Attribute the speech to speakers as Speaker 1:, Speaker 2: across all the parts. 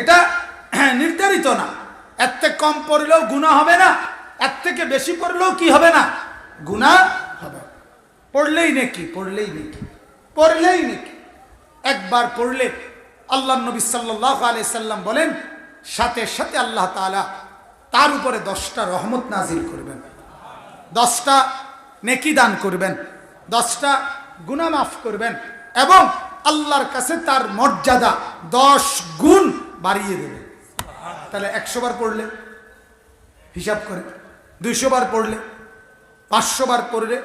Speaker 1: এটা নির্ধারিত না। এর থেকে কম পড়লেও গুণা হবে না, এর থেকে বেশি পড়লেও কি হবে না? গুণা হবে। পড়লেই নাকি পড়লেই নাকি পড়লেই নাকি। একবার পড়লে আল্লাহ নবী সাল্লাহ আলি সাল্লাম বলেন, সাথে সাথে আল্লাহ তাআলা তার উপরে দশটা রহমত নাজিল করবেন। দশটা নেকি দান করবেন। দশটা গুণা মাফ করবেন। এবং আল্লাহর কাছে তার মর্যাদা দশ গুণ বাড়িয়ে দেবে। তাহলে একশো বার পড়লে, হিসাব করে। দুইশো বার পড়লে, পাঁচশো বার পড়লে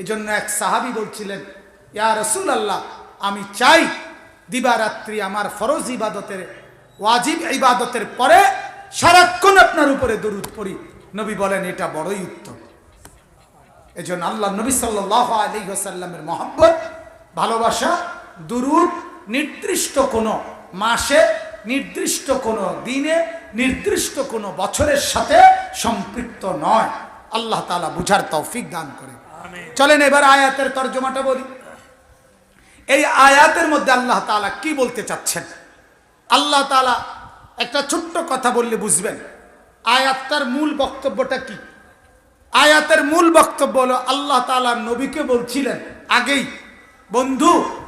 Speaker 1: এই জন্য এক সাহাবি বলছিলেন, ইয়া রসুল আল্লাহ আমি চাই দিবারাত্রি আমার ফরজ ইবাদতের, ওয়াজিব ইবাদতের পরে সারাক্ষণ আপনার উপরে দরুদ পড়ি। নবী বলেন, এটা বড়ই উত্তম। এই জন্য আল্লাহ নবী সাল্লাহ আলী সাল্লামের মহব্বত, ভালোবাসা দুরুদ নির্দিষ্ট কোনো মাসে নির্দিষ্ট কোনো দিনে নির্দিষ্ট কোনো বছরের সাথে সম্পৃক্ত নয়। আল্লাহ তালা বুঝার তৌফিক দান করে। চলেন এবার আয়াতের তর্জমাটা বলি। এই আয়াতের মধ্যে আল্লাহ তাআলা কি বলতে চাচ্ছেন? আল্লাহ তাআলা একটা ছোট্ট কথা বললে বুঝবেন। আয়াতটার মূল বক্তব্যটা কি? আয়াতের মূল বক্তব্য হলো আল্লাহ তাআলা নবীকে বলছিলেন আগেই বন্ধু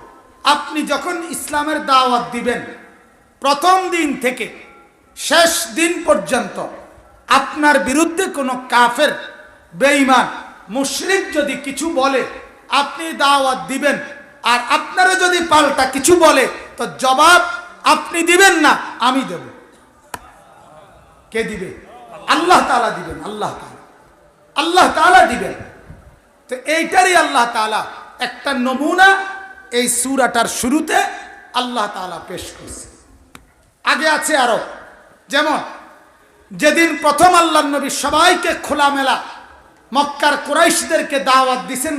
Speaker 1: আপনি যখন ইসলামের দাওয়াত দিবেন, প্রথম দিন থেকে শেষ দিন পর্যন্ত আপনার বিরুদ্ধে কোনো কাফের, বেঈমান, মুশরিক যদি কিছু বলে, আপনি দাওয়াত দিবেন, আর আপনারা যদি পাল্টা কিছু বলে, তো জবাব আপনি দিবেন না, আমি দেব। কে দিবে? আল্লাহ তাআলা দিবেন, আল্লাহ আল্লাহ তাআলা দিবেন। তো এইটারই আল্লাহ তাআলা একটা নমুনা এই সুরাটার শুরুতে আল্লাহ তালা পেশ করছে। আগে আছে আরও। যেমন, যেদিন প্রথম আল্লাহ নবী সবাইকে খোলামেলা মক্কার কোরাইশদেরকে দাওয়াত দিছেন